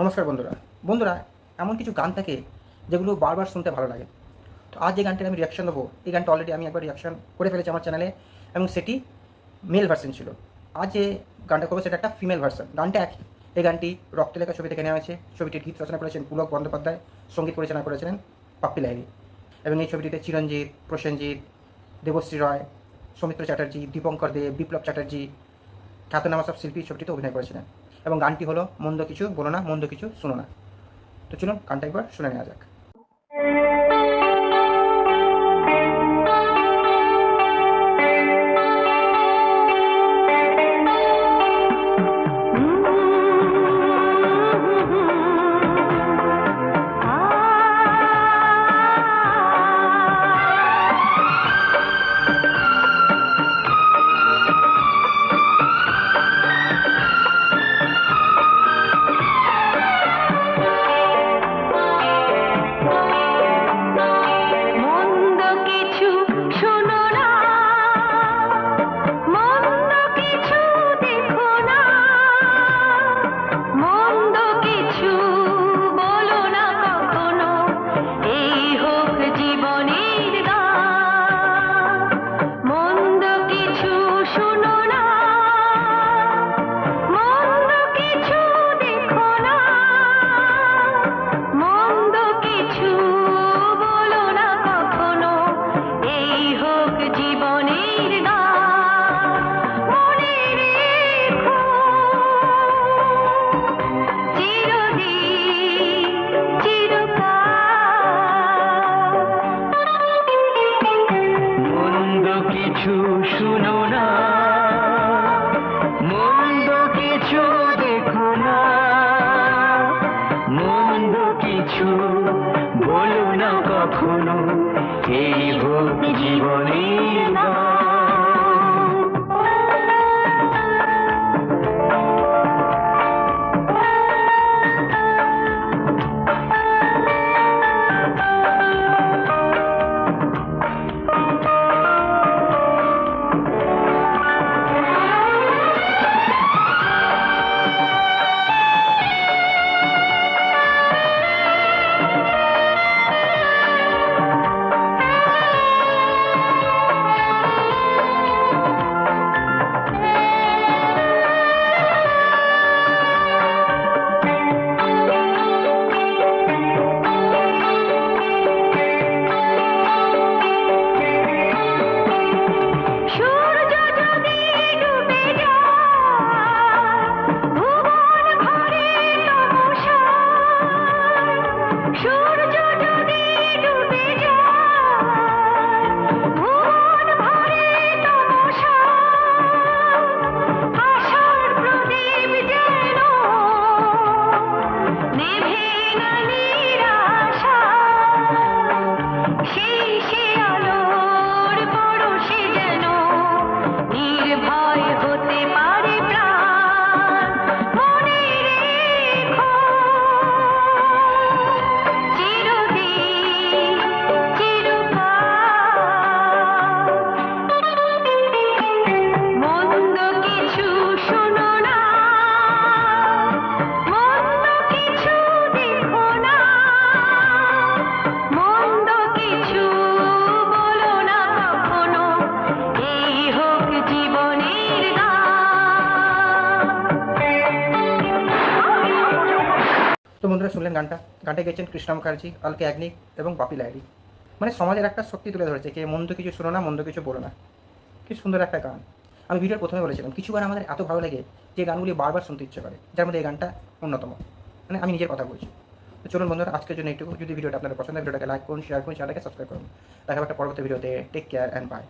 নমস্কার বন্ধুরা। বন্ধুরা, এমন কিছু গান থাকে যেগুলো বারবার শুনতে ভালো লাগে। তো আজ যে গানটার আমি রিয়াকশন দেবো এই গানটা অলরেডি আমি একবার রিয়াকশন করে ফেলেছি আমার চ্যানেলে এবং সেটি মেল ভার্সন ছিল। আজ যে গানটা করব, সেটা একটা ফিমেল ভার্সন গানটা একই। এই গানটি রক্তলেখা ছবি থেকে নেওয়া হয়েছে। ছবিটির গীত রচনা করেছেন পুলক বন্দ্যোপাধ্যায়, সংগীত পরিচালনা করেছিলেন পাপ্পি লাহিড়ী। এবং এই ছবিটিতে চিরঞ্জিত, প্রসেনজিৎ, দেবশ্রী রয়, সৌমিত্র চ্যাটার্জি, দীপঙ্কর দেব বিপ্লব চ্যাটার্জি, খ্যাতনামা সব শিল্পী ছবিটিতে অভিনয় করেছিলেন। এবং গানটি হলো মন্দ কিছু বলো না, মন্দ কিছু শুনো না। তো চলুন, গানটা একবার শুনে নেওয়া যাক। না কখনো এই হোক জীবনের বন্ধুরা শুনলেন গানটা। গানটা গেয়েছেন কৃষ্ণ মুখার্জি, আলকে অ্যাগনিক এবং বাপি লাহিড়ী। মানে সমাজের একটা শক্তি তুলে ধরেছে, কে মন্দ কিছু শোনো না, মন্দ কিছু বলো না। কি সুন্দর একটা গান। আমি ভিডিওর প্রথমে বলেছিলাম, কিছু গান আমাদের এত ভালো লাগে যে গানগুলি বারবার শুনতে ইচ্ছে করে, যার মধ্যে এই গানটা অন্যতম। মানে আমি নিজের কথা বলছি। তো চলুন বন্ধুরা, আজকের জন্য একটু যদি ভিডিওটা আপনাদের পছন্দ ভিডিওটাকে লাইক করুন শেয়ার করুন চ্যানেলটাকে সাবস্ক্রাইব করুন। দেখা একটা পরবর্তী ভিডিওতে। Take care and by